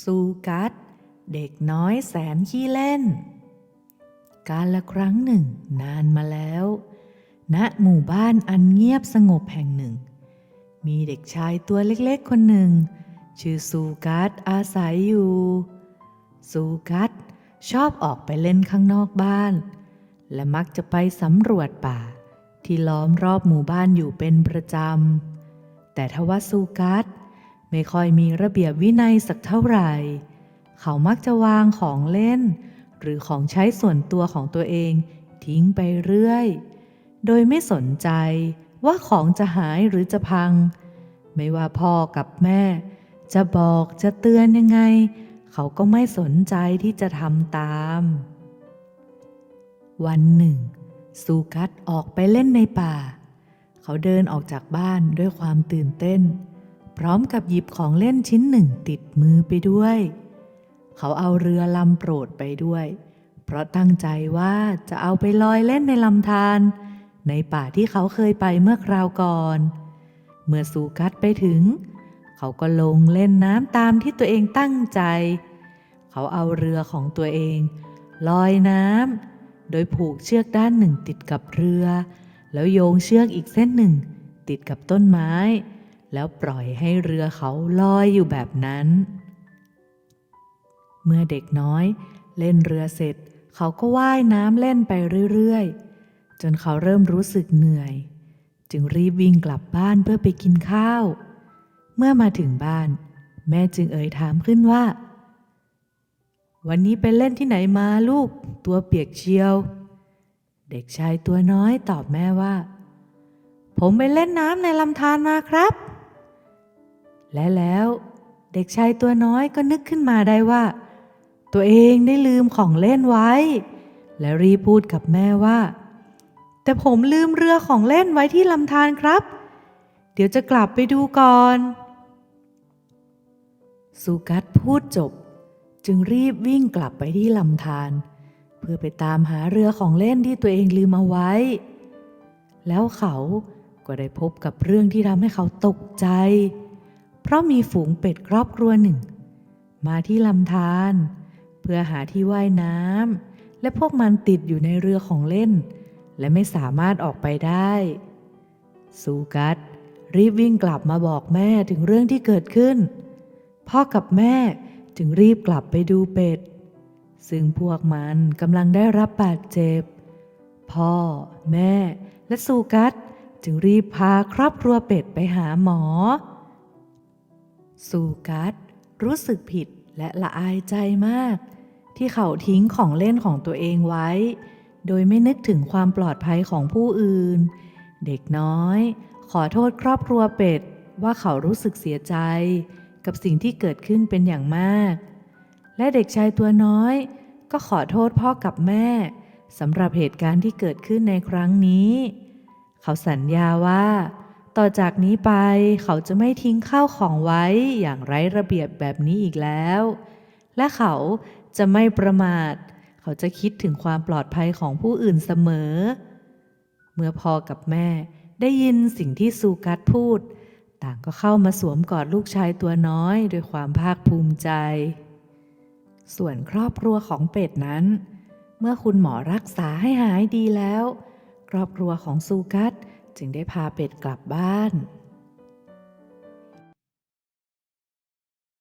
ซูกัส เด็กน้อยแสนขี้เล่น การละครั้งหนึ่งนานมาแล้ว ณหมู่บ้านอันเงียบสงบแห่งหนึ่ง มีเด็กชายตัวเล็กๆคนหนึ่ง ชื่อซูกัสอาศัยอยู่ ซูกัสชอบออกไปเล่นข้างนอกบ้าน และมักจะไปสำรวจป่า ที่ล้อมรอบหมู่บ้านอยู่เป็นประจำแต่ทว่าซูกัส ไม่ค่อยมีระเบียบวินัยสักเท่าไหร่ เขามักจะวางของเล่น หรือของใช้ส่วนตัวของตัวเองทิ้งไปเรื่อย โดยไม่สนใจว่าของจะหายหรือจะพัง ไม่ว่าพ่อกับแม่ จะบอกจะเตือนยังไง เขาก็ไม่สนใจที่จะทำตาม วันหนึ่งซูกัสออกไปเล่นในป่า เขาเดินออกจากบ้านด้วยความตื่นเต้น พร้อมกับหยิบของเล่นชิ้นหนึ่งติดมือไปด้วย เขาเอาเรือลำโปรดไปด้วย เพราะตั้งใจว่าจะเอาไปลอยเล่นในลำธารในป่าที่เขาเคยไปเมื่อคราวก่อน เมื่อซูกัสไปถึง เขาก็ลงเล่นน้ำตามที่ตัวเองตั้งใจ เขาเอาเรือของตัวเอง ลอยน้ำโดยผูกเชือกด้านหนึ่งติดกับเรือ แล้วโยงเชือกอีกเส้นหนึ่ง ติดกับต้นไม้ แล้วปล่อยให้เรือเขาลอยอยู่แบบนั้น เมื่อเด็กน้อยเล่นเรือเสร็จ เขาก็ว่ายน้ำเล่นไปเรื่อยๆ จนเขาเริ่มรู้สึกเหนื่อย จึงรีบวิ่งกลับบ้านเพื่อไปกินข้าว เมื่อมาถึงบ้าน แม่จึงเอ่ยถามขึ้นว่า วันนี้ไปเล่นที่ไหนมาลูก ตัวเปียกเชียว เด็กชายตัวน้อยตอบแม่ว่า ผมไปเล่นน้ำในลำธารมาครับ และแล้วเด็กชายตัวน้อยก็นึกขึ้นมาได้ว่า ตัวเองได้ลืมของเล่นไว้ และรีบพูดกับแม่ว่า แต่ผมลืมเรือของเล่นไว้ที่ลำธารครับ เดี๋ยวจะกลับไปดูก่อนสุกัสพูดจบ จึงรีบวิ่งกลับไปที่ลำธารเพื่อไปตามหาเรือของเล่นที่ตัวเองลืมเอาไว้ แล้วเขาก็ได้พบกับเรื่องที่ทำให้เขาตกใจ เพราะมีฝูงเป็ดครอบครัวหนึ่ง มาที่ลำธารเพื่อหาที่ว่ายน้ำและพวกมันติดอยู่ในเรือของเล่น และไม่สามารถออกไปได้ ซูกัสรีบวิ่งกลับมาบอกแม่ถึงเรื่องที่เกิดขึ้น พ่อกับแม่จึงรีบกลับไปดูเป็ด ซึ่งพวกมันกำลังได้รับบาดเจ็บ พ่อ แม่ และซูกัสจึงรีบพาครอบครัวเป็ดไปหาหมอ ซูกัสรู้สึกผิดและละอายใจมาก ที่เขาทิ้งของเล่นของตัวเองไว้ โดยไม่นึกถึงความปลอดภัยของผู้อื่น เด็กน้อย ขอโทษครอบครัวเป็ดว่าเขารู้สึกเสียใจ กับสิ่งที่เกิดขึ้นเป็นอย่างมาก และเด็กชายตัวน้อย ก็ขอโทษพ่อกับแม่สำหรับเหตุการณ์ที่เกิดขึ้นในครั้งนี้ เขาสัญญาว่า ต่อจากนี้ไปเขาจะไม่ทิ้งข้าวของไว้อย่างไร้ระเบียบแบบนี้อีกแล้ว และเขาจะไม่ประมาท เขาจะคิดถึงความปลอดภัยของผู้อื่นเสมอ เมื่อพ่อกับแม่ได้ยินสิ่งที่ซูกัสพูด ต่างก็เข้ามาสวมกอดลูกชายตัวน้อยด้วยความภาคภูมิใจ ส่วนครอบครัวของเป็ดนั้น เมื่อคุณหมอรักษาให้หายดีแล้ว ครอบครัวของซูกัส จึงได้พาเป็ดกลับบ้าน